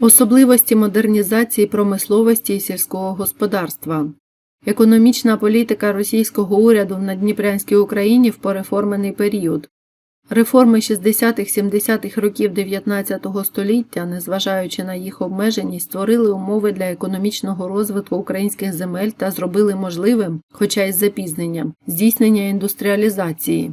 Особливості модернізації промисловості і сільського господарства. Економічна політика російського уряду в Надніпрянській Україні в переформений період. Реформи 60-70-х років 19 століття, незважаючи на їх обмеженість, створили умови для економічного розвитку українських земель та зробили можливим, хоча й з запізненням, здійснення індустріалізації.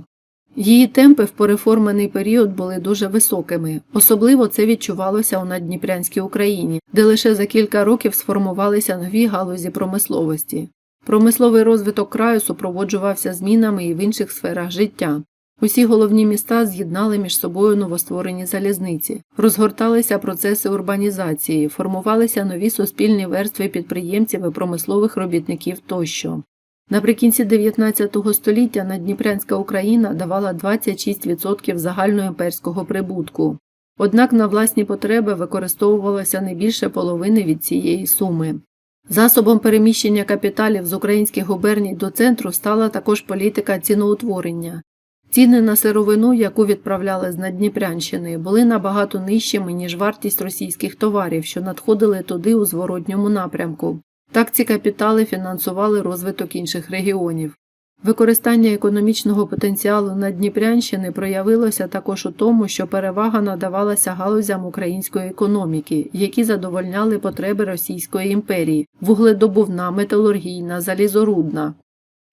Її темпи в переформений період були дуже високими, особливо це відчувалося у Надніпрянській Україні, де лише за кілька років сформувалися нові галузі промисловості. Промисловий розвиток краю супроводжувався змінами і в інших сферах життя. Усі головні міста з'єднали між собою новостворені залізниці, розгорталися процеси урбанізації, формувалися нові суспільні верстви підприємців і промислових робітників тощо. Наприкінці 19 століття Надніпрянська Україна давала 26% загальноімперського прибутку. Однак на власні потреби використовувалося не більше половини від цієї суми. Засобом переміщення капіталів з українських губерній до центру стала також політика ціноутворення. Ціни на сировину, яку відправляли з Надніпрянщини, були набагато нижчими, ніж вартість російських товарів, що надходили туди у зворотньому напрямку. Так ці капітали фінансували розвиток інших регіонів. Використання економічного потенціалу Надніпрянщини проявилося також у тому, що перевага надавалася галузям української економіки, які задовольняли потреби Російської імперії вугледобувна, металургійна, залізорудна.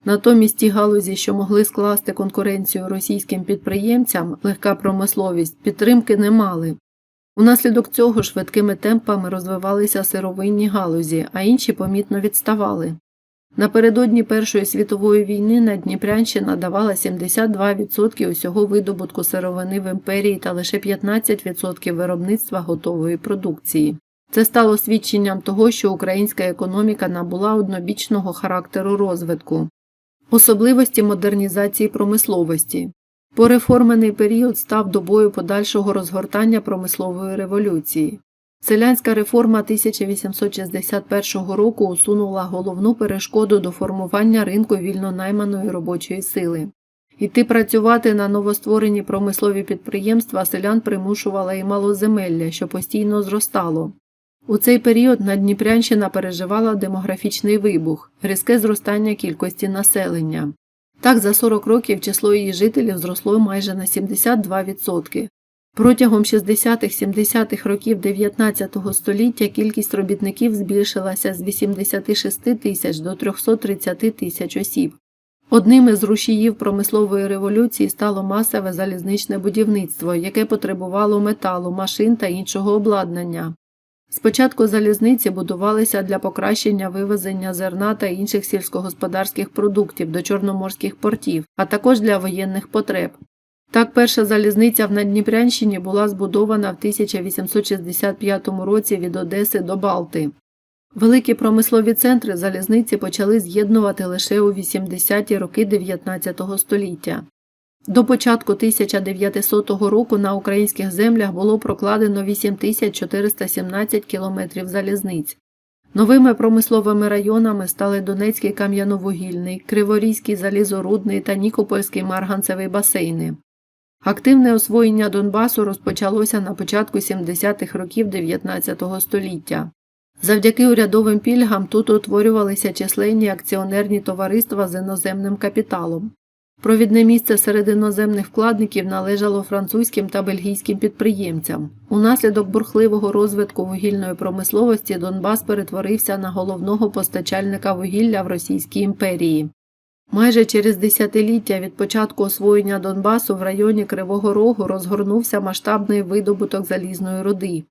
Натомість ті галузі, що могли скласти конкуренцію російським підприємцям, легка промисловість, підтримки не мали. Унаслідок цього швидкими темпами розвивалися сировинні галузі, а інші помітно відставали. Напередодні Першої світової війни Надніпрянщина давала 72% усього видобутку сировини в імперії та лише 15% виробництва готової продукції. Це стало свідченням того, що українська економіка набула однобічного характеру розвитку. Особливості модернізації промисловості. Пореформений період став добою подальшого розгортання промислової революції. Селянська реформа 1861 року усунула головну перешкоду до формування ринку вільно найманої робочої сили. Іти працювати на новостворені промислові підприємства селян примушувала і малоземелля, що постійно зростало. У цей період Надніпрянщина переживала демографічний вибух, різке зростання кількості населення. Так, за 40 років число її жителів зросло майже на 72%. Протягом 60-70-х років 19 століття кількість робітників збільшилася з 86 тисяч до 330 тисяч осіб. Одним із рушіїв промислової революції стало масове залізничне будівництво, яке потребувало металу, машин та іншого обладнання. Спочатку залізниці будувалися для покращення вивезення зерна та інших сільськогосподарських продуктів до чорноморських портів, а також для воєнних потреб. Так, перша залізниця в Надніпрянщині була збудована в 1865 році від Одеси до Балти. Великі промислові центри залізниці почали з'єднувати лише у 80-ті роки 19 століття. До початку 1900 року на українських землях було прокладено 8417 кілометрів залізниць. Новими промисловими районами стали Донецький кам'яновугільний, Криворізький залізорудний та Нікопольський марганцевий басейни. Активне освоєння Донбасу розпочалося на початку 70-х років 19 століття. Завдяки урядовим пільгам тут утворювалися численні акціонерні товариства з іноземним капіталом. Провідне місце серед іноземних вкладників належало французьким та бельгійським підприємцям. Унаслідок бурхливого розвитку вугільної промисловості Донбас перетворився на головного постачальника вугілля в Російській імперії. Майже через десятиліття від початку освоєння Донбасу в районі Кривого Рогу розгорнувся масштабний видобуток залізної руди.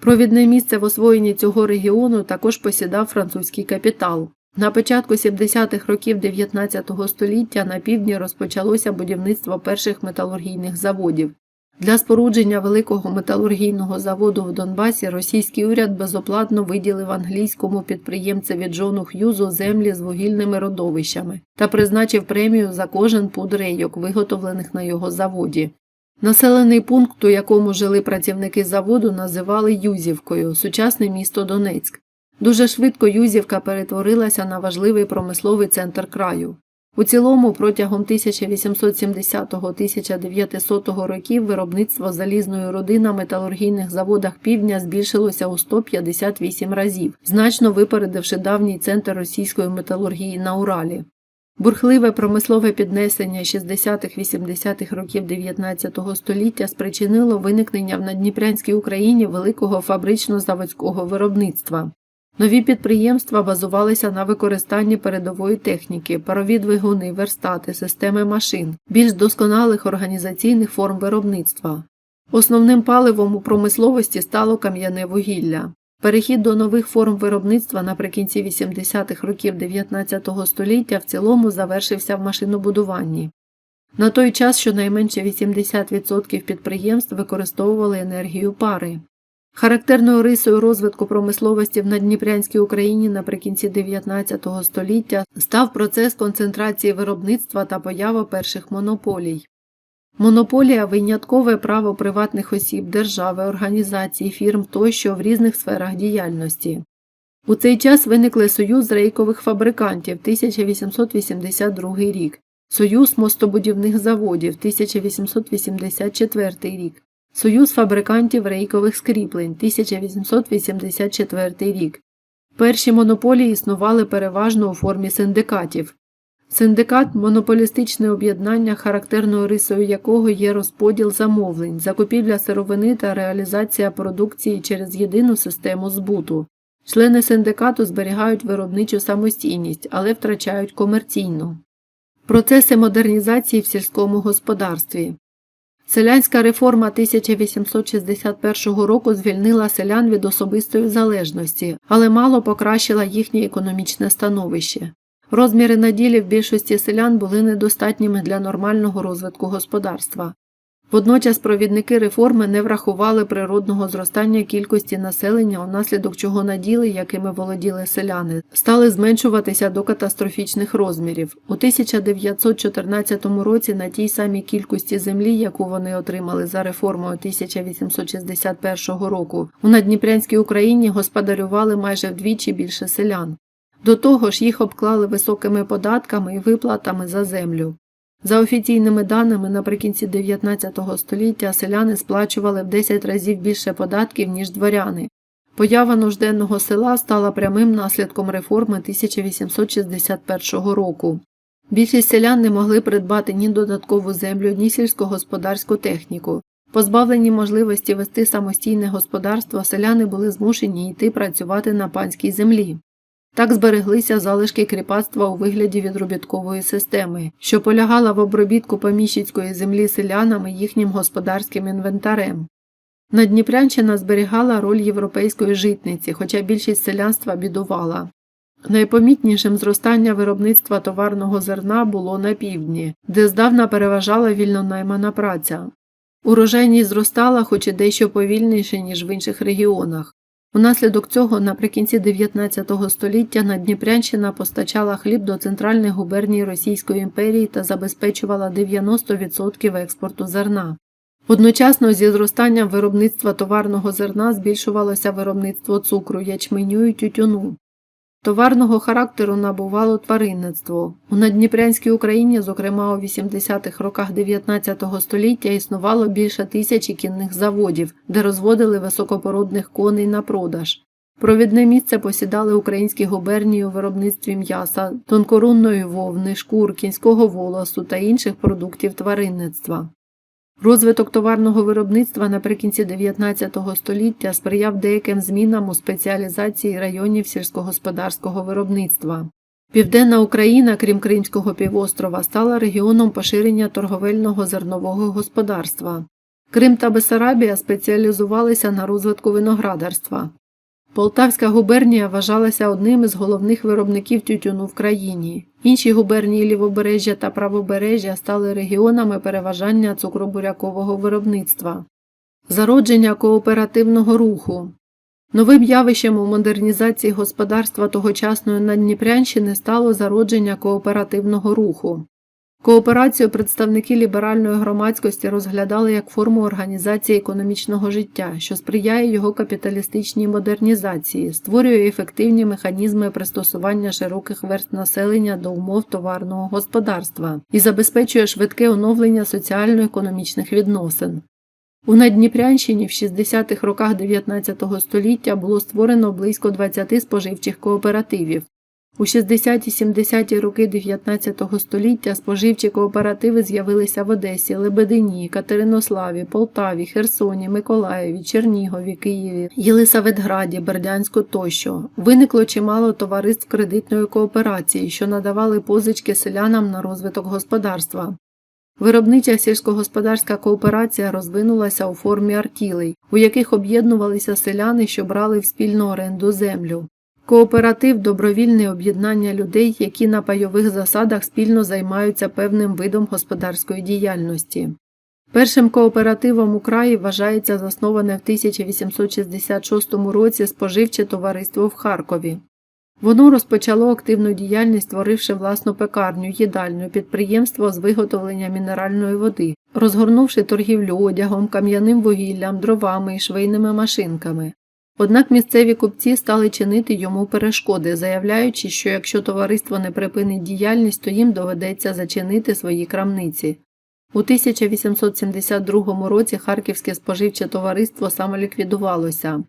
Провідне місце в освоєнні цього регіону також посідав французький капітал. На початку 70-х років 19 століття на півдні розпочалося будівництво перших металургійних заводів. Для спорудження великого металургійного заводу в Донбасі російський уряд безоплатно виділив англійському підприємцеві Джону Х'юзу землі з вугільними родовищами та призначив премію за кожен пуд рейок, виготовлених на його заводі. Населений пункт, у якому жили працівники заводу, називали Юзівкою, сучасне місто Донецьк. Дуже швидко Юзівка перетворилася на важливий промисловий центр краю. У цілому протягом 1870-1900 років виробництво залізної руди на металургійних заводах півдня збільшилося у 158 разів, значно випередивши давній центр російської металургії на Уралі. Бурхливе промислове піднесення 60-80-х років 19 століття спричинило виникнення в Надніпрянській Україні великого фабрично-заводського виробництва. Нові підприємства базувалися на використанні передової техніки, парові двигуни, верстати, системи машин, більш досконалих організаційних форм виробництва. Основним паливом у промисловості стало кам'яне вугілля. Перехід до нових форм виробництва наприкінці 80-х років 19 століття в цілому завершився в машинобудуванні. На той час щонайменше 80% підприємств використовували енергію пари. Характерною рисою розвитку промисловості в Надніпрянській Україні наприкінці 19 століття став процес концентрації виробництва та поява перших монополій. Монополія виняткове право приватних осіб, держави, організацій, фірм тощо в різних сферах діяльності. У цей час виникли Союз рейкових фабрикантів 1882 рік, Союз мостобудівних заводів 1884 рік, Союз фабрикантів рейкових скріплень 1884 рік. Перші монополії існували переважно у формі синдикатів. Синдикат монополістичне об'єднання, характерною рисою якого є розподіл замовлень, закупівля сировини та реалізація продукції через єдину систему збуту. Члени синдикату зберігають виробничу самостійність, але втрачають комерційну. Процеси модернізації в сільському господарстві. Селянська реформа 1861 року звільнила селян від особистої залежності, але мало покращила їхнє економічне становище. Розміри наділів більшості селян були недостатніми для нормального розвитку господарства. Водночас провідники реформи не врахували природного зростання кількості населення, унаслідок чого наділи, якими володіли селяни, стали зменшуватися до катастрофічних розмірів. У 1914 році на тій самій кількості землі, яку вони отримали за реформою 1861 року, у Надніпрянській Україні господарювали майже вдвічі більше селян. До того ж, їх обклали високими податками і виплатами за землю. За офіційними даними, наприкінці 19 століття селяни сплачували в 10 разів більше податків, ніж дворяни. Поява нужденного села стала прямим наслідком реформи 1861 року. Більшість селян не могли придбати ні додаткову землю, ні сільськогосподарську техніку. Позбавлені можливості вести самостійне господарство, селяни були змушені йти працювати на панській землі. Так збереглися залишки кріпацтва у вигляді відробіткової системи, що полягала в обробітку поміщицької землі селянами їхнім господарським інвентарем. Надніпрянщина зберігала роль європейської житниці, хоча більшість селянства бідувала. Найпомітнішим зростання виробництва товарного зерна було на півдні, де здавна переважала вільнонаймана праця. Урожайність зростала, хоч і дещо повільніше, ніж в інших регіонах. Унаслідок цього наприкінці 19 століття Надніпрянщина постачала хліб до центральних губерній Російської імперії та забезпечувала 90% експорту зерна. Одночасно зі зростанням виробництва товарного зерна збільшувалося виробництво цукру, ячменю і тютюну. Товарного характеру набувало тваринництво. У Надніпрянській Україні, зокрема у 80-х роках 19 століття, існувало більше тисячі кінних заводів, де розводили високопородних коней на продаж. Провідне місце посідали українські губернії у виробництві м'яса, тонкорунної вовни, шкур, кінського волосу та інших продуктів тваринництва. Розвиток товарного виробництва наприкінці 19 століття сприяв деяким змінам у спеціалізації районів сільськогосподарського виробництва. Південна Україна, крім Кримського півострова, стала регіоном поширення торговельного зернового господарства. Крим та Бесарабія спеціалізувалися на розвитку виноградарства. Полтавська губернія вважалася одним із головних виробників тютюну в країні. Інші губернії лівобережжя та правобережжя стали регіонами переважання цукробурякового виробництва. Зародження кооперативного руху Новим явищем у модернізації господарства тогочасної Надніпрянщини стало зародження кооперативного руху. Кооперацію представники ліберальної громадськості розглядали як форму організації економічного життя, що сприяє його капіталістичній модернізації, створює ефективні механізми пристосування широких верст населення до умов товарного господарства і забезпечує швидке оновлення соціально-економічних відносин. У Наддніпрянщині в 60-х роках 19 століття було створено близько 20 споживчих кооперативів. У 60-70-ті роки 19 століття споживчі кооперативи з'явилися в Одесі, Лебедині, Катеринославі, Полтаві, Херсоні, Миколаєві, Чернігові, Києві, Єлисаветграді, Бердянську тощо. Виникло чимало товариств кредитної кооперації, що надавали позички селянам на розвиток господарства. Виробнича сільськогосподарська кооперація розвинулася у формі артілей, у яких об'єднувалися селяни, що брали в спільну оренду землю. Кооператив добровільне об'єднання людей, які на пайових засадах спільно займаються певним видом господарської діяльності. Першим кооперативом у краї вважається засноване в 1866 році споживче товариство в Харкові. Воно розпочало активну діяльність, створивши власну пекарню, їдальню, підприємство з виготовлення мінеральної води, розгорнувши торгівлю одягом, кам'яним вугіллям, дровами і швейними машинками. Однак місцеві купці стали чинити йому перешкоди, заявляючи, що якщо товариство не припинить діяльність, то їм доведеться зачинити свої крамниці. У 1872 році Харківське споживче товариство самоліквідувалося.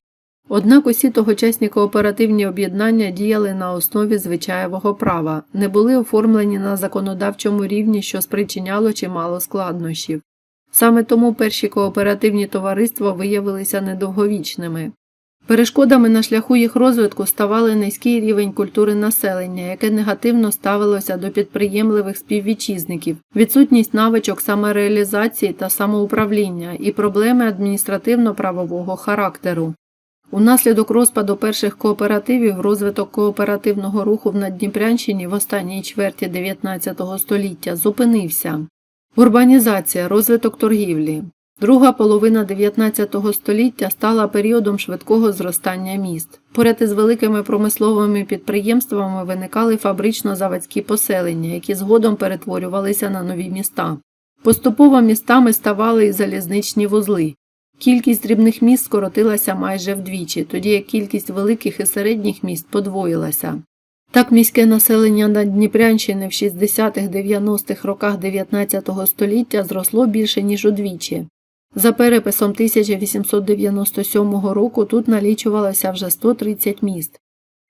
Однак усі тогочасні кооперативні об'єднання діяли на основі звичаєвого права, не були оформлені на законодавчому рівні, що спричиняло чимало складнощів. Саме тому перші кооперативні товариства виявилися недовговічними. Перешкодами на шляху їх розвитку ставали низький рівень культури населення, яке негативно ставилося до підприємливих співвітчизників, відсутність навичок самореалізації та самоуправління і проблеми адміністративно-правового характеру. Унаслідок розпаду перших кооперативів розвиток кооперативного руху в Наддніпрянщині в останній чверті 19 століття зупинився. Урбанізація, розвиток торгівлі. Друга половина 19 століття стала періодом швидкого зростання міст. Поряд із великими промисловими підприємствами виникали фабрично-заводські поселення, які згодом перетворювалися на нові міста. Поступово містами ставали і залізничні вузли. Кількість дрібних міст скоротилася майже вдвічі, тоді як кількість великих і середніх міст подвоїлася. Так міське населення Наддніпрянщини в 60-х-90-х роках 19 століття зросло більше, ніж удвічі. За переписом 1897 року тут налічувалося вже 130 міст.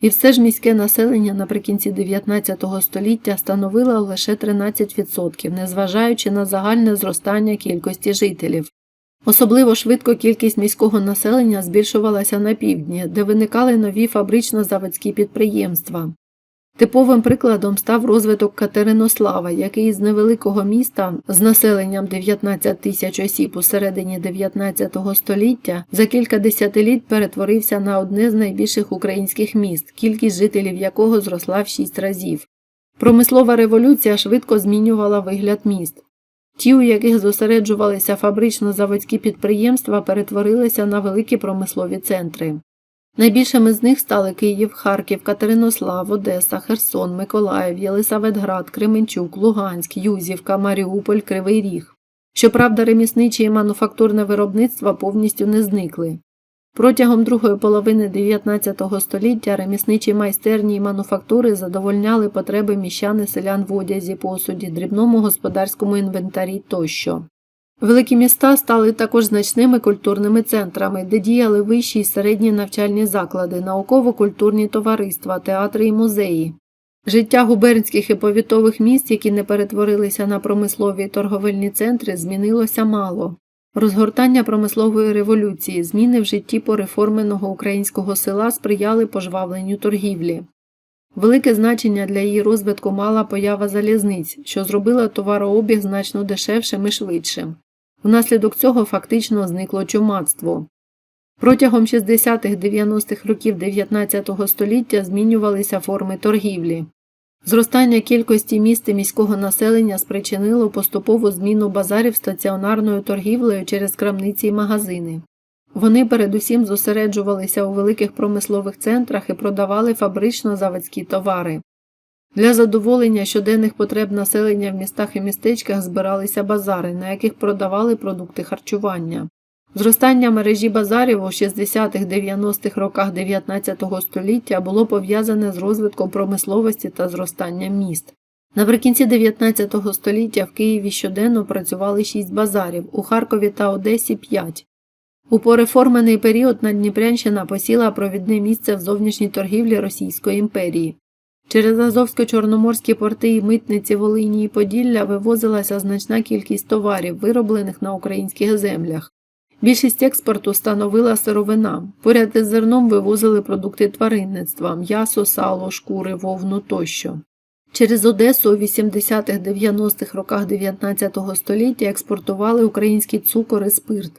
І все ж міське населення наприкінці 19 століття становило лише 13%, незважаючи на загальне зростання кількості жителів. Особливо швидко кількість міського населення збільшувалася на півдні, де виникали нові фабрично-заводські підприємства. Типовим прикладом став розвиток Катеринослава, який з невеликого міста з населенням 19 тисяч осіб у середині 19 століття за кілька десятиліть перетворився на одне з найбільших українських міст, кількість жителів якого зросла в шість разів. Промислова революція швидко змінювала вигляд міст. Ті, у яких зосереджувалися фабрично-заводські підприємства, перетворилися на великі промислові центри. Найбільшими з них стали Київ, Харків, Катеринослав, Одеса, Херсон, Миколаїв, Єлисаветград, Кременчук, Луганськ, Юзівка, Маріуполь, Кривий Ріг. Щоправда, ремісниче і мануфактурне виробництво повністю не зникли. Протягом другої половини 19 століття ремісничі майстерні і мануфактури задовольняли потреби міщан і селян в одязі, посуді, дрібному господарському інвентарі тощо. Великі міста стали також значними культурними центрами, де діяли вищі й середні навчальні заклади, науково-культурні товариства, театри і музеї. Життя губернських і повітових міст, які не перетворилися на промислові торговельні центри, змінилося мало. Розгортання промислової революції, зміни в житті пореформеного українського села сприяли пожвавленню торгівлі. Велике значення для її розвитку мала поява залізниць, що зробила товарообіг значно дешевшим і швидшим. Внаслідок цього фактично зникло чумацтво. Протягом 60-х-90-х років 19 століття змінювалися форми торгівлі. Зростання кількості міст і міського населення спричинило поступову зміну базарів стаціонарною торгівлею через крамниці й магазини. Вони передусім зосереджувалися у великих промислових центрах і продавали фабрично-заводські товари. Для задоволення щоденних потреб населення в містах і містечках збиралися базари, на яких продавали продукти харчування. Зростання мережі базарів у 60-90-х роках 19 століття було пов'язане з розвитком промисловості та зростанням міст. Наприкінці 19 століття в Києві щоденно працювали 6 базарів, у Харкові та Одесі 5. У пореформений період Надніпрянщина посіла провідне місце в зовнішній торгівлі Російської імперії. Через Азовсько-Чорноморські порти і митниці Волині і Поділля вивозилася значна кількість товарів, вироблених на українських землях. Більшість експорту становила сировина. Поряд із зерном вивозили продукти тваринництва, м'ясо, сало, шкури, вовну тощо. Через Одесу у 80-90-х роках 19 століття експортували український цукор і спирт.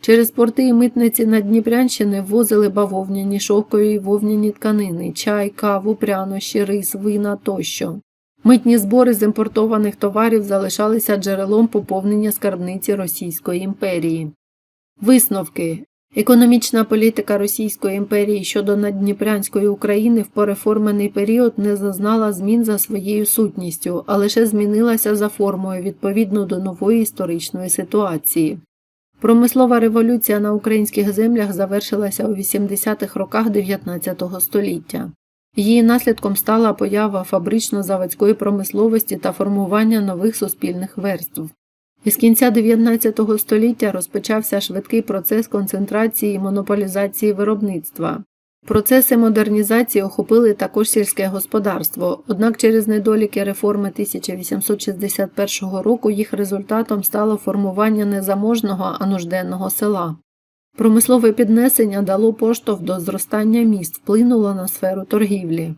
Через порти і митниці Надніпрянщини ввозили бавовняні, шовкові вовняні тканини, чай, каву, прянощі, рис, вина тощо. Митні збори з імпортованих товарів залишалися джерелом поповнення скарбниці Російської імперії. Висновки Економічна політика Російської імперії щодо Надніпрянської України в пореформений період не зазнала змін за своєю сутністю, а лише змінилася за формою відповідно до нової історичної ситуації. Промислова революція на українських землях завершилася у 80-х роках 19 століття. Її наслідком стала поява фабрично-заводської промисловості та формування нових суспільних верств. Із кінця 19 століття розпочався швидкий процес концентрації і монополізації виробництва. Процеси модернізації охопили також сільське господарство, однак через недоліки реформи 1861 року їх результатом стало формування незаможного, а нужденного села. Промислове піднесення дало поштовх до зростання міст, вплинуло на сферу торгівлі.